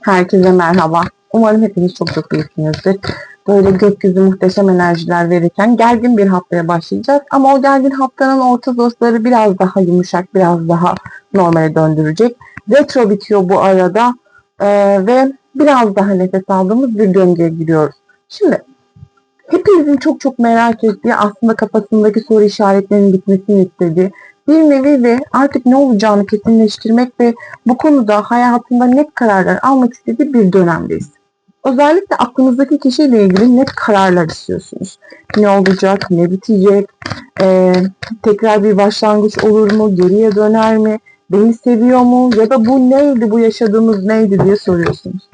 Herkese merhaba. Umarım hepiniz çok çok iyisinizdir. Böyle gökyüzü muhteşem enerjiler verirken gergin bir haftaya başlayacağız. Ama o gergin haftanın orta dozları biraz daha yumuşak, biraz daha normale döndürecek. Retro bitiyor bu arada Ee, ve biraz daha nefes aldığımız bir döngüye giriyoruz. Şimdi hepinizin çok çok merak ettiği aslında kafasındaki soru işaretlerinin bitmesini istediği bir nevi ve artık ne olacağını kesinleştirmek ve bu konuda hayatında net kararlar almak istediği bir dönemdeyiz. Özellikle aklınızdaki kişiyle ilgili net kararlar istiyorsunuz. Ne olacak, ne bitecek, ee, tekrar bir başlangıç olur mu, geriye döner mi, beni seviyor mu ya da bu neydi, bu yaşadığımız neydi diye soruyorsunuz.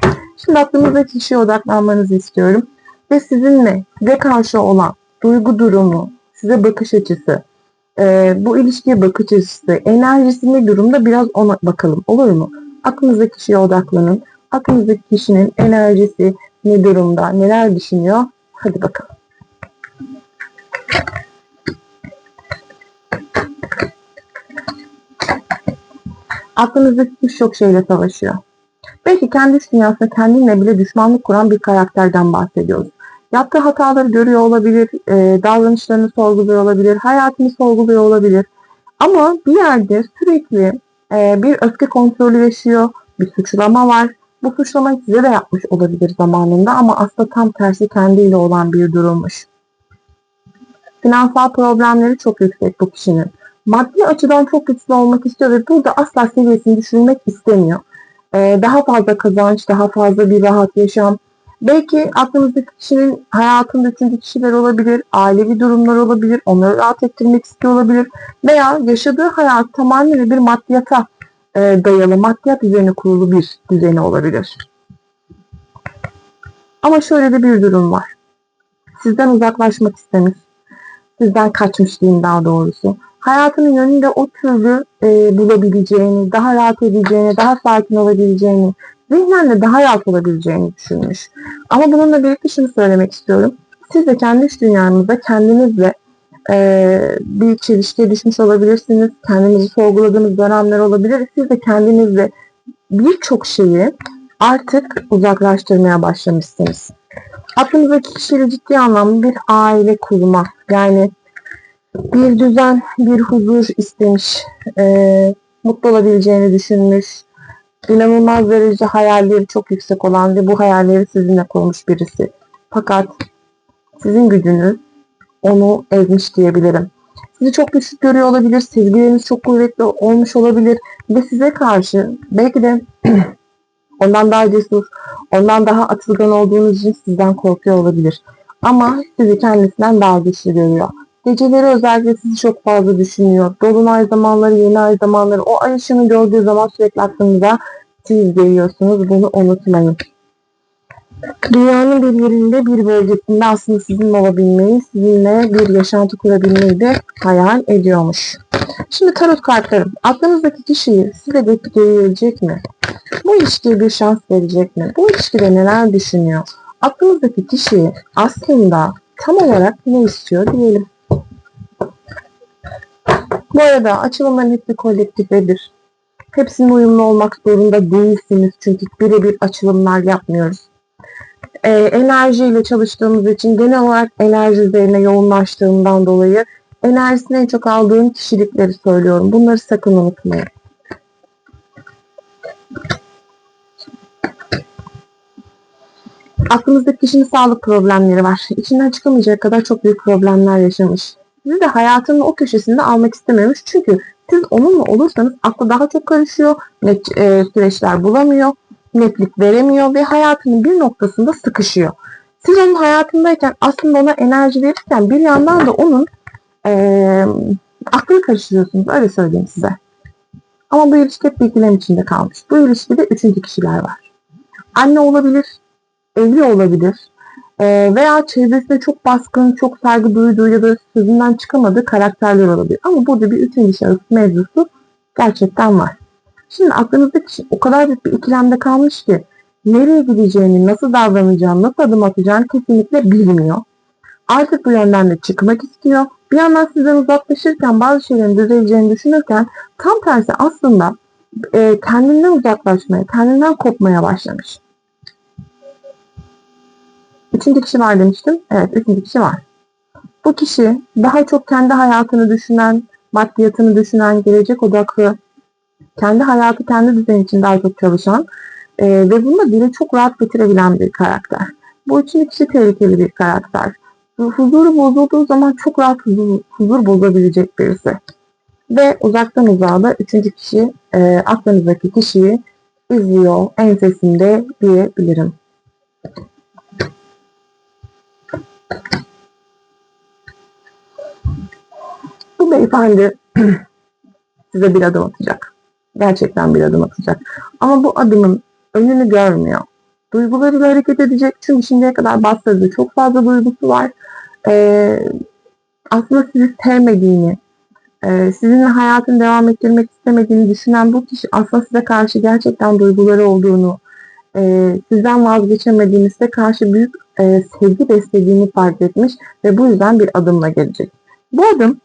Şimdi aklınızdaki kişiye odaklanmanızı istiyorum ve sizinle, size karşı olan duygu durumu, size bakış açısı, e, bu ilişkiye bakış açısı, enerjisi ne durumda biraz ona bakalım olur mu? Aklınızdaki kişiye odaklanın. Aklınızdaki kişinin enerjisi ne durumda, neler düşünüyor? Hadi bakalım. Aklınızdaki kişi çok şeyle savaşıyor. Belki kendi dünyasında kendinle bile düşmanlık kuran bir karakterden bahsediyoruz. Yaptığı hataları görüyor olabilir, e, davranışlarını sorguluyor olabilir, hayatını sorguluyor olabilir. Ama bir yerde sürekli e, bir öfke kontrolü yaşıyor, bir suçlama var. Bu suçlamayı size de yapmış olabilir zamanında ama aslında tam tersi kendiyle olan bir durummuş. Finansal problemleri çok yüksek bu kişinin. Maddi açıdan çok güçlü olmak istiyor ve burada asla seviyesini düşürmek istemiyor. E, daha fazla kazanç, daha fazla bir rahat yaşam, Belki aklınızdaki kişinin hayatında üçüncü kişiler olabilir, ailevi durumlar olabilir, onları rahat ettirmek istiyor olabilir veya yaşadığı hayat tamamen bir maddiyata e, dayalı, maddiyat üzerine kurulu bir düzeni olabilir. Ama şöyle de bir durum var. Sizden uzaklaşmak istemiş, sizden kaçmış diyeyim daha doğrusu. Hayatının yönünde o türlü e, bulabileceğini, daha rahat edeceğini, daha sakin olabileceğini, zihnen de daha rahat olabileceğini düşünmüş. Ama bununla birlikte şunu söylemek istiyorum. Siz de kendi iç dünyanızda kendinizle e, bir çelişkiye düşmüş olabilirsiniz. Kendinizi sorguladığınız dönemler olabilir. Siz de kendinizle birçok şeyi artık uzaklaştırmaya başlamışsınız. Aklınızdaki kişiyle ciddi anlamda bir aile kurma, yani bir düzen, bir huzur istemiş, e, mutlu olabileceğini düşünmüş, inanılmaz derecede hayalleri çok yüksek olan ve bu hayalleri sizinle kurmuş birisi. Fakat sizin gücünüz onu ezmiş diyebilirim. Sizi çok güçlü görüyor olabilir, sevgileriniz çok kuvvetli olmuş olabilir ve size karşı belki de ondan daha cesur, ondan daha atılgan olduğunuz için sizden korkuyor olabilir. Ama sizi kendisinden daha güçlü görüyor. Geceleri özellikle sizi çok fazla düşünüyor. Dolunay zamanları, yeni ay zamanları o ay ışığını gördüğü zaman sürekli aklınıza siz geliyorsunuz. Bunu unutmayın. Dünyanın bir yerinde bir bölgesinde aslında sizinle olabilmeyi, sizinle bir yaşantı kurabilmeyi de hayal ediyormuş. Şimdi tarot kartlarım. Aklınızdaki kişiyi size bekleyebilecek mi? Bu ilişkiye bir şans verecek mi? Bu ilişkide neler düşünüyor? Aklınızdaki kişi aslında tam olarak ne istiyor diyelim. Bu arada açılımların hepsi kolektifedir. Hepsinin uyumlu olmak zorunda değilsiniz. Çünkü birebir açılımlar yapmıyoruz. Ee, enerjiyle çalıştığımız için genel olarak enerji üzerine yoğunlaştığımdan dolayı enerjisini en çok aldığım kişilikleri söylüyorum. Bunları sakın unutmayın. Aklınızdaki kişinin sağlık problemleri var. İçinden çıkamayacak kadar çok büyük problemler yaşamış. Sizi de hayatının o köşesinde almak istememiş. Çünkü siz onunla olursanız aklı daha çok karışıyor. Net e, süreçler bulamıyor. Netlik veremiyor ve hayatının bir noktasında sıkışıyor. Siz onun hayatındayken aslında ona enerji verirken bir yandan da onun e, aklını karıştırıyorsunuz. Öyle söyleyeyim size. Ama bu ilişki hep bilgilerin içinde kalmış. Bu ilişkide üçüncü kişiler var. Anne olabilir, evli olabilir, e, veya çevresinde çok baskın, çok saygı duyduğu ya da sözünden çıkamadığı karakterler olabilir. Ama burada bir üçüncü şahıs mevzusu gerçekten var. Şimdi aklınızdaki kişi o kadar büyük bir ikilemde kalmış ki nereye gideceğini, nasıl davranacağını, nasıl adım atacağını kesinlikle bilmiyor. Artık bu yönden de çıkmak istiyor. Bir yandan sizden uzaklaşırken bazı şeylerin düzeleceğini düşünürken tam tersi aslında e, kendinden uzaklaşmaya, kendinden kopmaya başlamış. Üçüncü kişi var demiştim. Evet, üçüncü kişi var. Bu kişi daha çok kendi hayatını düşünen, maddiyatını düşünen, gelecek odaklı, kendi hayatı kendi düzeni için daha çok çalışan e, ve bunu da dile çok rahat getirebilen bir karakter. Bu üçüncü kişi tehlikeli bir karakter. Huzuru bozulduğu zaman çok rahat huzur, huzur bozabilecek birisi. Ve uzaktan uzağa da üçüncü kişi e, aklınızdaki kişiyi izliyor ensesinde diyebilirim. Bu beyefendi size bir adım atacak. Gerçekten bir adım atacak. Ama bu adımın önünü görmüyor. Duygularıyla hareket edecek. Çünkü şimdiye kadar bastırdığı çok fazla duygusu var. Ee, aslında sizi sevmediğini, e, sizinle hayatını devam ettirmek istemediğini düşünen bu kişi aslında size karşı gerçekten duyguları olduğunu, e, sizden vazgeçemediğini, size karşı büyük e, sevgi beslediğini fark etmiş ve bu yüzden bir adımla gelecek. Bu adım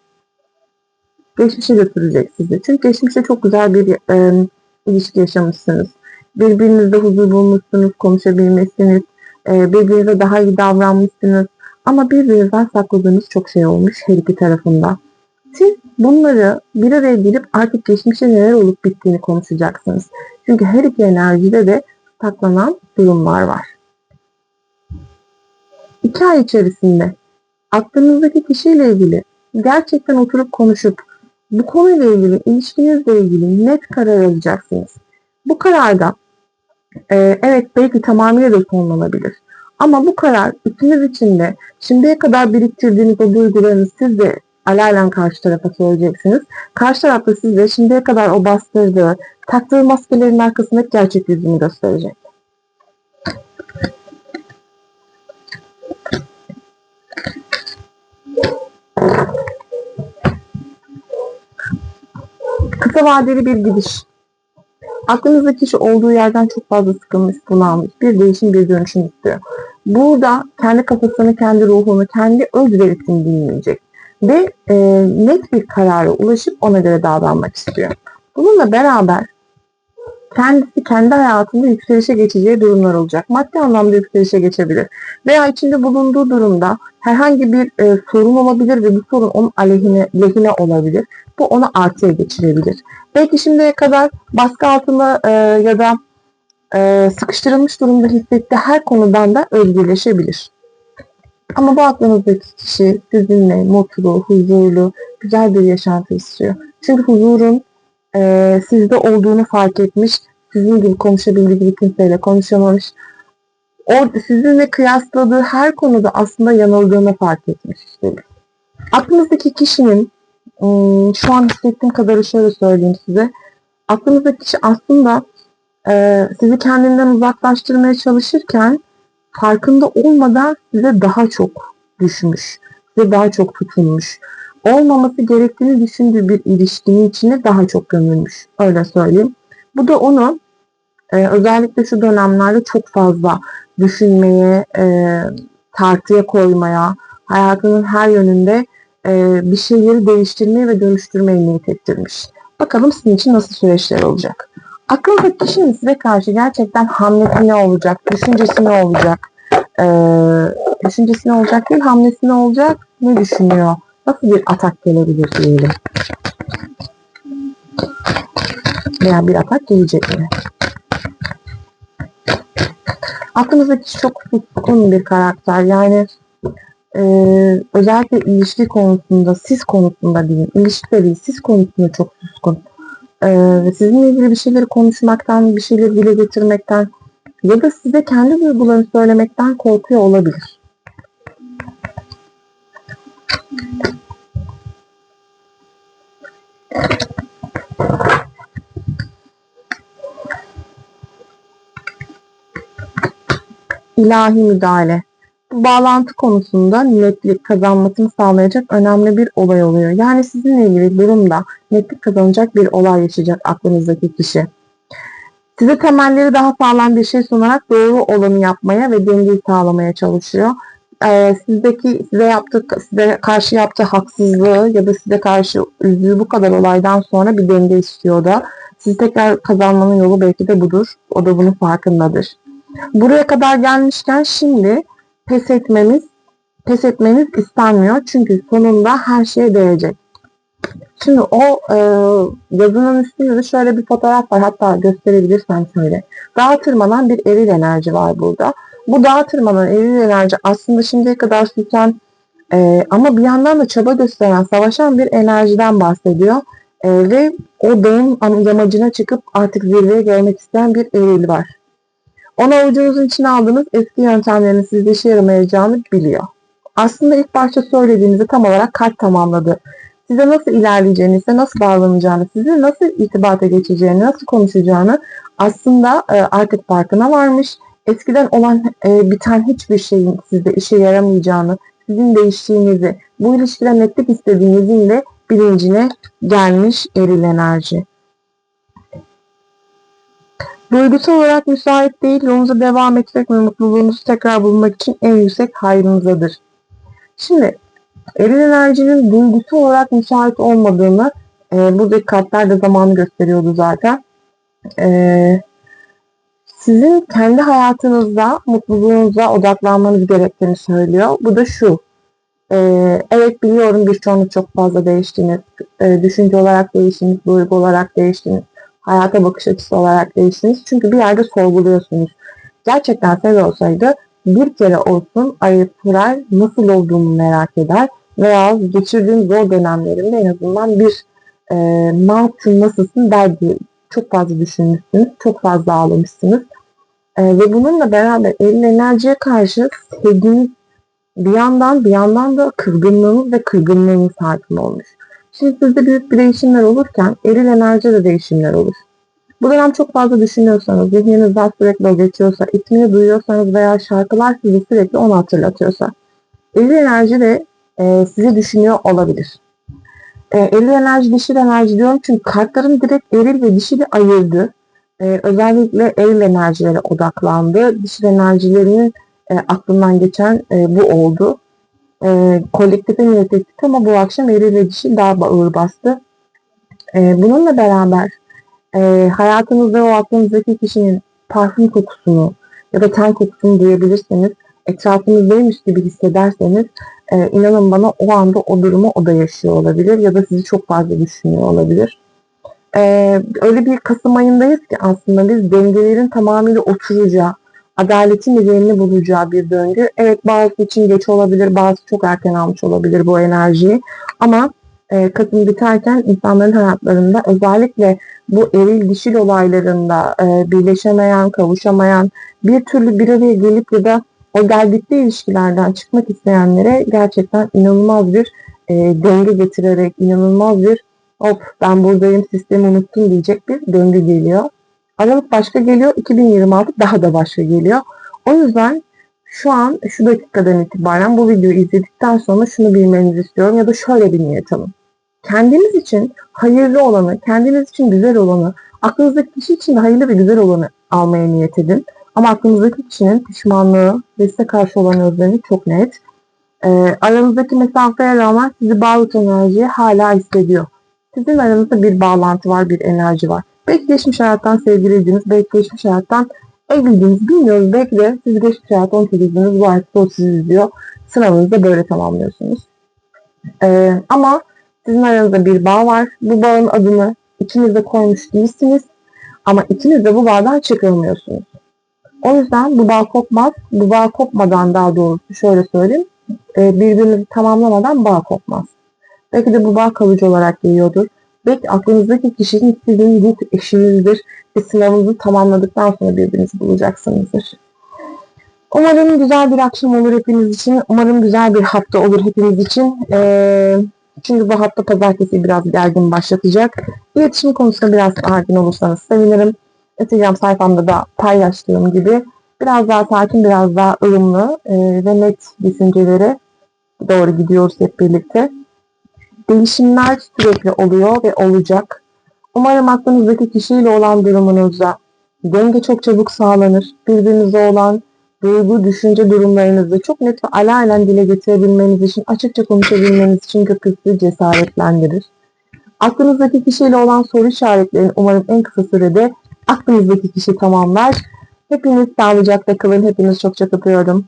geçmişe götürecek sizi. Çünkü geçmişte çok güzel bir e, ilişki yaşamışsınız. Birbirinizde huzur bulmuşsunuz, konuşabilmişsiniz, e, birbirinize daha iyi davranmışsınız. Ama birbirinizden sakladığınız çok şey olmuş her iki tarafında. Siz bunları bir araya gelip artık geçmişte neler olup bittiğini konuşacaksınız. Çünkü her iki enerjide de saklanan durumlar var. İki ay içerisinde aklınızdaki kişiyle ilgili gerçekten oturup konuşup bu konuyla ilgili, ilişkinizle ilgili net karar alacaksınız. Bu kararda e, evet belki tamamıyla da sonlanabilir. Ama bu karar ikiniz için de şimdiye kadar biriktirdiğiniz o duygularınızı siz de alalen karşı tarafa söyleyeceksiniz. Karşı taraf da size şimdiye kadar o bastırdığı, taktığı maskelerin arkasındaki gerçek yüzünü gösterecek. Kısa vadeli bir gidiş. Aklınızdaki kişi olduğu yerden çok fazla sıkılmış, bunalmış. Bir değişim, bir dönüşüm istiyor. Burada kendi kafasını, kendi ruhunu, kendi özverisini dinleyecek. Ve e, net bir karara ulaşıp ona göre davranmak istiyor. Bununla beraber kendisi kendi hayatında yükselişe geçeceği durumlar olacak. Maddi anlamda yükselişe geçebilir. Veya içinde bulunduğu durumda herhangi bir e, sorun olabilir ve bu sorun onun aleyhine, lehine olabilir. Bu onu artıya geçirebilir. Belki şimdiye kadar baskı altında e, ya da e, sıkıştırılmış durumda hissettiği her konudan da özgürleşebilir. Ama bu aklınızdaki kişi sizinle mutlu, huzurlu, güzel bir yaşantı istiyor. Çünkü huzurun e, sizde olduğunu fark etmiş. Sizin gibi konuşabildiği gibi kimseyle konuşamamış. Orada sizinle kıyasladığı her konuda aslında yanıldığını fark etmiş. Aklınızdaki kişinin ıı, şu an hissettiğim kadarı şöyle söyleyeyim size. Aklınızdaki kişi aslında e, sizi kendinden uzaklaştırmaya çalışırken farkında olmadan size daha çok düşmüş, size daha çok tutunmuş olmaması gerektiğini düşündüğü bir ilişkinin içine daha çok gömülmüş. Öyle söyleyeyim. Bu da onu e, özellikle şu dönemlerde çok fazla düşünmeye, e, tartıya koymaya, hayatının her yönünde e, bir şeyleri değiştirmeye ve dönüştürmeye niyet ettirmiş. Bakalım sizin için nasıl süreçler olacak. Aklındaki kişinin size karşı gerçekten hamlesi ne olacak, düşüncesi ne olacak, e, düşüncesi ne olacak değil, hamlesi ne olacak, ne düşünüyor, nasıl bir atak gelebilir diyelim. Veya bir atak gelecek mi? Aklımızdaki çok tutkun bir karakter. Yani e, özellikle ilişki konusunda, siz konusunda diyeyim. İlişkide değil, siz konusunda çok tutkun. E, sizinle ilgili bir şeyleri konuşmaktan, bir şeyleri dile getirmekten ya da size kendi duygularını söylemekten korkuyor olabilir. İlahi müdahale. Bu bağlantı konusunda netlik kazanmasını sağlayacak önemli bir olay oluyor. Yani sizinle ilgili durumda netlik kazanacak bir olay yaşayacak aklınızdaki kişi. Size temelleri daha sağlam bir şey sunarak doğru olanı yapmaya ve dengeyi sağlamaya çalışıyor. Ee, sizdeki size yaptığı, size karşı yaptığı haksızlığı ya da size karşı üzdüğü bu kadar olaydan sonra bir denge istiyor da Sizi tekrar kazanmanın yolu belki de budur. O da bunun farkındadır. Buraya kadar gelmişken şimdi pes etmemiz, pes etmeniz istenmiyor. Çünkü sonunda her şeye değecek. Şimdi o e, yazının üstünde de şöyle bir fotoğraf var. Hatta gösterebilirsem şöyle. Dağa tırmanan bir eril enerji var burada. Bu dağa tırmanan eril enerji aslında şimdiye kadar süten e, ama bir yandan da çaba gösteren, savaşan bir enerjiden bahsediyor. E, ve o dağın yamacına çıkıp artık zirveye gelmek isteyen bir eril var. Onu avucunuzun içine aldığınız eski yöntemlerin sizde işe yaramayacağını biliyor. Aslında ilk başta söylediğinizde tam olarak kart tamamladı. Size nasıl ilerleyeceğini, size nasıl davranacağını, sizi nasıl itibata geçeceğini, nasıl konuşacağını aslında e, artık farkına varmış. Eskiden olan e, biten hiçbir şeyin sizde işe yaramayacağını, sizin değiştiğinizi, bu ilişkide netlik istediğinizin de bilincine gelmiş eril enerji. Duygusal olarak müsait değil, yolunuza devam etmek ve mutluluğunuzu tekrar bulmak için en yüksek hayrınızadır. Şimdi eril enerjinin duygusu olarak müsait olmadığını e, buradaki kartlar da zamanı gösteriyordu zaten. E, sizin kendi hayatınızda mutluluğunuza odaklanmanız gerektiğini söylüyor. Bu da şu. E, evet biliyorum birçoğunuz çok fazla değiştiniz. E, düşünce olarak değiştiniz, duygu olarak değiştiniz hayata bakış açısı olarak değiştiniz. Çünkü bir yerde sorguluyorsunuz. Gerçekten sev olsaydı bir kere olsun arayıp sorar, nasıl olduğumu merak eder veya geçirdiğim zor dönemlerimde en azından bir e, ne nasılsın der diye çok fazla düşünmüşsünüz, çok fazla ağlamışsınız. E, ve bununla beraber elin enerjiye karşı sevginiz bir yandan bir yandan da kırgınlığınız ve kırgınlığınız hakim olmuş. Şimdi sizde büyük bir değişimler olurken eril enerjide de değişimler olur. Bu dönem çok fazla düşünüyorsanız, zihninizden sürekli o geçiyorsa, ismini duyuyorsanız veya şarkılar sizi sürekli onu hatırlatıyorsa, eril enerji de e, sizi düşünüyor olabilir. E, eril enerji, dişil enerji diyorum çünkü kartlarım direkt eril ve dişili ayırdı. E, özellikle eril enerjilere odaklandı. Dişil enerjilerinin e, aklından geçen e, bu oldu. E, kolektife niyet ettik ama bu akşam eril ve dişi daha ağır bastı. E, bununla beraber e, hayatınızda o aklınızdaki kişinin parfüm kokusunu ya da ten kokusunu duyabilirseniz, etrafınızdaymış gibi hissederseniz e, inanın bana o anda o durumu o da yaşıyor olabilir ya da sizi çok fazla düşünüyor olabilir. E, öyle bir Kasım ayındayız ki aslında biz dengelerin tamamıyla oturacağı, adaletin yerini bulacağı bir döngü. Evet bazı için geç olabilir, bazı çok erken almış olabilir bu enerjiyi. Ama e, Kasım biterken insanların hayatlarında özellikle bu eril dişil olaylarında e, birleşemeyen, kavuşamayan, bir türlü bir araya gelip ya da o geldikleri ilişkilerden çıkmak isteyenlere gerçekten inanılmaz bir e, döngü getirerek, inanılmaz bir hop ben buradayım sistemi unuttum diyecek bir döngü geliyor. Aralık başka geliyor, 2026 daha da başka geliyor. O yüzden şu an şu dakikadan itibaren bu videoyu izledikten sonra şunu bilmenizi istiyorum ya da şöyle bir niyet alın. Kendiniz için hayırlı olanı, kendiniz için güzel olanı, aklınızdaki kişi için de hayırlı ve güzel olanı almaya niyet edin. Ama aklınızdaki kişinin pişmanlığı ve size karşı olan özlemi çok net. E, aranızdaki mesafeye rağmen sizi bağlı enerjiye hala hissediyor. Sizin aranızda bir bağlantı var, bir enerji var. Belki geçmiş hayattan sevgiliydiniz, belki geçmiş hayattan evliydiniz bilmiyoruz. Belki de siz geçmiş hayatta 18'diniz, bu hayatta o sizi izliyor. Sınavınızı da böyle tamamlıyorsunuz. Ee, ama sizin aranızda bir bağ var. Bu bağın adını ikiniz de koymuş değilsiniz. Ama ikiniz de bu bağdan çıkılmıyorsunuz. O yüzden bu bağ kopmaz. Bu bağ kopmadan daha doğrusu şöyle söyleyeyim. Birbirinizi tamamlamadan bağ kopmaz. Belki de bu bağ kalıcı olarak geliyordur. Belki aklınızdaki kişinin sizin ruh eşinizdir ve sınavınızı tamamladıktan sonra birbirinizi bulacaksınızdır. Umarım güzel bir akşam olur hepiniz için. Umarım güzel bir hafta olur hepiniz için. Ee, çünkü bu hafta pazartesi biraz gergin başlatacak. İletişim konusunda biraz sakin olursanız sevinirim. Instagram sayfamda da paylaştığım gibi biraz daha sakin, biraz daha ılımlı e, ve net düşüncelere doğru gidiyoruz hep birlikte. Değişimler sürekli oluyor ve olacak. Umarım aklınızdaki kişiyle olan durumunuzda denge çok çabuk sağlanır. Birbirinize olan duygu, düşünce durumlarınızı çok net ve alalen dile getirebilmeniz için, açıkça konuşabilmeniz için gökyüzü cesaretlendirir. Aklınızdaki kişiyle olan soru işaretlerini umarım en kısa sürede aklınızdaki kişi tamamlar. Hepiniz sağlıcakla kalın. Hepiniz çok çok öpüyorum.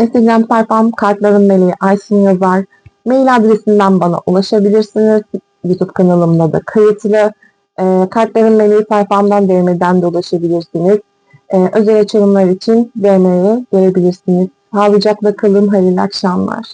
Instagram sayfam Kartların Meleği Aysin Yazar. Mail adresinden bana ulaşabilirsiniz. YouTube kanalımda da kayıtlı. E, Kartların Meleği sayfamdan DM'den de ulaşabilirsiniz. E, özel açılımlar için DM'ye gelebilirsiniz. Sağlıcakla kalın. Hayırlı akşamlar.